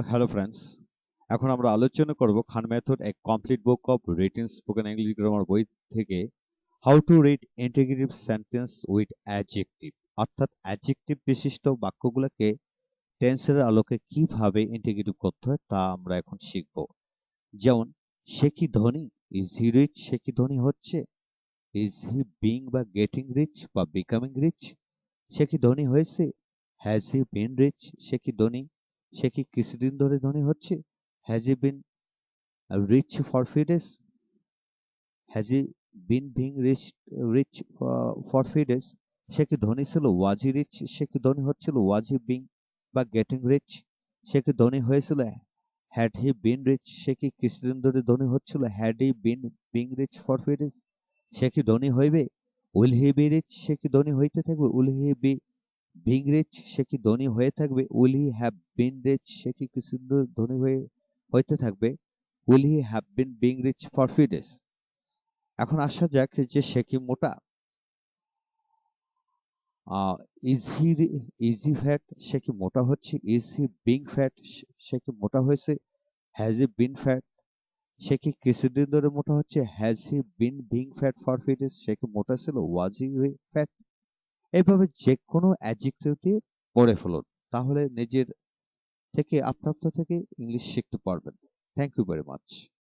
Hello friends এখন আমরা আলোচনা করব খান মেথড এক complete book of written spoken English grammar বই থেকে how to read integrative sentence with adjective অর্থাৎ অ্যাডজেক্টিভ বিশিষ্ট বাক্যগুলোকে টেন্সের আলোকে কীভাবে ইন্টিগ্রেটিভ করতে হয় তা আমরা এখন শিখব। যেমন, সে কি ধনী? ইজ হি রিচ সে কি ধনী হচ্ছে? ইজ হি বিং বা গেটিং রিচ বা বিকামিং রিচ সে কি ধনী হয়েছে? হ্যাজ হি বিন রিচ সে কি ধনী? সে কি কিছুদিন ধরে ধনী হচ্ছে? Has he been rich for few days has he been being rich rich for few days সে কি ধনী ছিল? ওয়াজ হি রিচ সে কি ধনী হচ্ছিল? ওয়াজ হি বিং বা গেটিং রিচ সে কি ধনী হয়েছিল? হ্যাড হি বিন রিচ সে কি কিছুদিন ধরে ধনী হচ্ছিল? Had he been being rich for few days সে কি ধনী হইবে? উইল হি বি রিচ সে কি ধনী হইতে থাকবে? উইল হি বি বিং রিচ সে কি ধনী হয়ে থাকবে? উইল হি হ্যাভ বিন রিচ সে কি কিছুদিন ধনী হয়ে, হইতে থাকবে? Will he have been being rich for few days এখন আসা যাক যে সে কি মোটা। Is he is he fat সে কি মোটা হচ্ছে? ইজ হি বিং ফ্যাট সে কি মোটা হয়েছে? হ্যাজ হি বিন ফ্যাট সে কি কিছুদিন ধরে মোটা হচ্ছে? Has he been being fat for few days সে কি মোটা ছিল? ওয়াজ হি ফ্যাট এইভাবে যে কোনো অ্যাডজেক্টিভ পড়ে ফেলুন। তাহলে নিজের থেকে আপনার থেকে ইংলিশ শিখতে পারবেন। Thank you very much